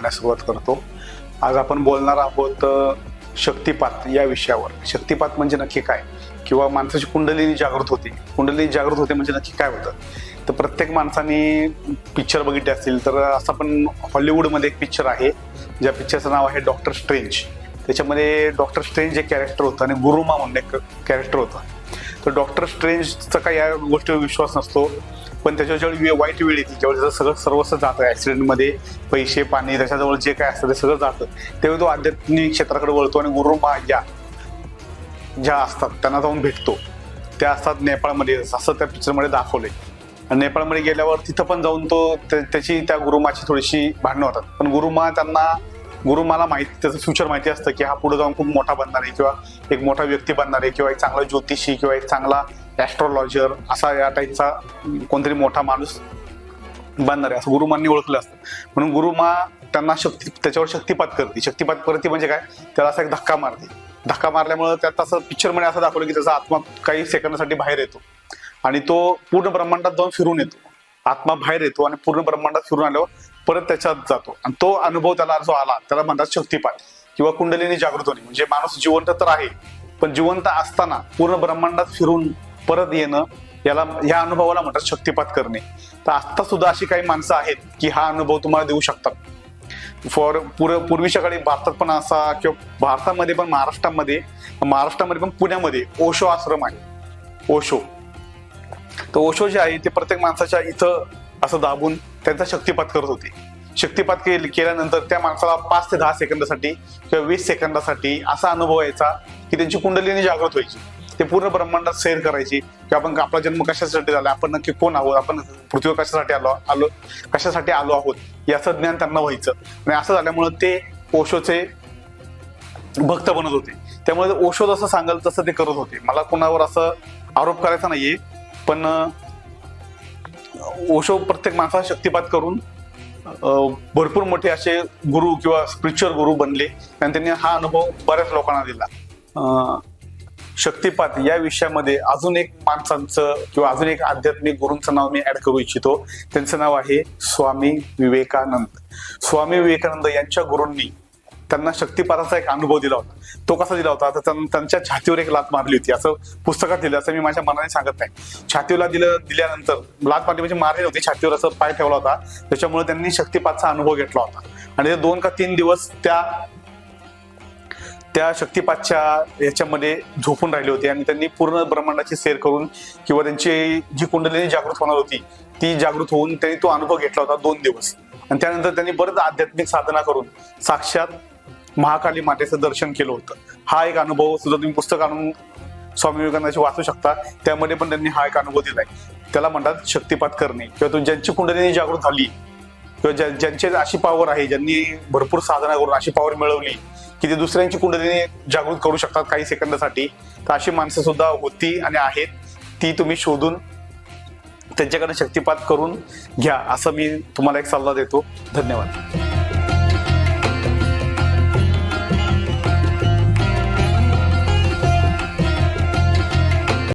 करण्यास सुरुवात करतो. आज आपण बोलणार आहोत शक्तिपात या विषयावर. शक्तिपात म्हणजे नक्की काय? किंवा माणसाची कुंडलीनी जागृत होती. कुंडली जागृत होते म्हणजे नक्की काय होतं? तर प्रत्येक माणसाने पिक्चर बघितले असतील तर असं पण हॉलिवूडमध्ये एक पिक्चर आहे. ज्या पिक्चरचं नाव आहे डॉक्टर स्ट्रेंज त्याच्यामध्ये डॉक्टर स्ट्रेंज एक कॅरेक्टर होतं आणि गुरुमा म्हणून एक कॅरेक्टर होतं. तर डॉक्टर स्ट्रेंजचा काही या गोष्टीवर विश्वास नसतो. पण त्याच्याजवळ वेळ वाईट वेळ येते. ज्यावेळी त्याचं सगळं सर्वस्व जातं. ॲक्सिडेंटमध्ये पैसे पाणी त्याच्याजवळ जे काय असतं ते सगळं जातं. तेव्हा तो आध्यात्मिक क्षेत्राकडे वळतो आणि गुरुमा या ज्या असतात त्यांना जाऊन भेटतो. त्या असतात नेपाळमध्ये. असं त्या पिक्चरमध्ये दाखवले आणि नेपाळमध्ये गेल्यावर तिथं पण जाऊन तो त्या- त्याची त्या गुरुमाची थोडीशी भांडणं होतात. पण गुरुमा त्यांना गुरुमाला माहिती त्याचं फ्युचर माहिती असतं की हा पुढे जाऊन खूप मोठा बनणार आहे किंवा एक मोठा व्यक्ती बनणार आहे किंवा एक चांगला ज्योतिषी किंवा एक चांगला ॲस्ट्रॉलॉजर असा या टाईपचा कोणतरी मोठा माणूस बनणार आहे. असं गुरुमांनी ओळखलं असतं. म्हणून गुरुमा त्यांना शक्ती त्याच्यावर शक्तिपात करते. शक्तिपात करते म्हणजे काय? त्याला असा एक धक्का मारते. धक्का मारल्यामुळे त्यात असं पिक्चरमध्ये असं दाखवलं की त्याचा आत्मा काही सेकंदासाठी बाहेर येतो. आणि तो पूर्ण ब्रह्मांडात जाऊन फिरून येतो. आत्मा बाहेर येतो आणि पूर्ण ब्रह्मांडात फिरून आल्यावर परत त्याच्यात जातो. आणि तो अनुभव त्याला जो आला त्याला म्हणतात शक्तिपात किंवा कुंडलीने जागृत होणे. म्हणजे माणूस जिवंत तर आहे पण जिवंत असताना पूर्ण ब्रह्मांडात फिरून परत येणं याला या अनुभवाला म्हणतात शक्तिपात करणे. तर आता सुद्धा अशी काही माणसं आहेत की हा अनुभव तुम्हाला देऊ शकतात. फॉर पूर पूर्वीच्या काळी भारतात पण असा किंवा भारतामध्ये पण महाराष्ट्रामध्ये महाराष्ट्रामध्ये पण पुण्यामध्ये ओशो आश्रम आहे. ओशो. तर ओशो जे आहे ते प्रत्येक माणसाच्या इथं असं दाबून त्यांचा शक्तिपात करत होते. शक्तिपात केल्यानंतर त्या माणसाला पाच ते दहा सेकंदासाठी किंवा वीस सेकंदासाठी असा अनुभव यायचा की त्यांची कुंडलीने जागृत व्हायची. ते पूर्ण ब्रह्मांडात सैर करायची की आपण आपला जन्म कशासाठी झाला आपण नक्की कोण आहोत आपण पृथ्वीवर कशासाठी आलो आलो कशासाठी आलो आहोत याचं ज्ञान त्यांना व्हायचं. आणि असं झाल्यामुळं ते ओशोचे भक्त बनत होते. त्यामुळे ओशो जसं सांगाल तसं ते करत होते. मला कोणावर असं आरोप करायचा नाहीये पण ओशो प्रत्येक माणसा शक्तिपात करून भरपूर मोठे असे गुरु किंवा स्पिरिच्युअल गुरु बनले. आणि त्यांनी हा अनुभव बऱ्याच लोकांना दिला. शक्तिपात या विषयामध्ये अजून एक माणसांचं किंवा अजून एक आध्यात्मिक गुरूंचं नाव मी ऍड करू इच्छितो. त्यांचं नाव आहे स्वामी विवेकानंद. स्वामी विवेकानंद यांच्या गुरूंनी त्यांना शक्तिपाताचा एक अनुभव दिला होता. तो कसा दिला होता? तर त्यांच्या छातीवर एक लात मारली होती. असं पुस्तकात दिलं असं मी माझ्या मनाने सांगत नाही. छातीला दिलं दिल्यानंतर लात मारली म्हणजे मारली नव्हती. छातीवर असं पाय ठेवला होता. त्याच्यामुळे त्यांनी शक्तिपातचा अनुभव घेतला होता. आणि ते दोन का तीन दिवस त्या त्या शक्तिपातच्या याच्यामध्ये झोपून राहिले होते आणि त्यांनी पूर्ण ब्रह्मांडाची सेर करून किंवा त्यांची जी कुंडलिनी जागृत होणार होती ती जागृत होऊन त्यांनी तो अनुभव घेतला होता दोन दिवस. आणि त्यानंतर त्यांनी बरंच आध्यात्मिक साधना करून साक्षात महाकाली मातेचं दर्शन केलं होतं. हा एक अनुभव सुद्धा तुम्ही पुस्तक आणून स्वामी विवेकानंदाची वाचू शकता. त्यामध्ये पण त्यांनी हा एक अनुभव दिलाय. त्याला म्हणतात शक्तिपात करणे. किंवा ज्यांची कुंडलिनी जागृत झाली किंवा ज्या- ज्यांचे अशी पॉवर आहे ज्यांनी भरपूर साधना करून अशी पॉवर मिळवली की ते दुसऱ्यांची कुंडलिनी जागृत करू शकतात काही सेकंदासाठी तर अशी माणसं सुद्धा होती आणि आहेत. ती तुम्ही शोधून त्यांच्याकडे शक्तिपात करून घ्या असं मी तुम्हाला एक सल्ला देतो. धन्यवाद.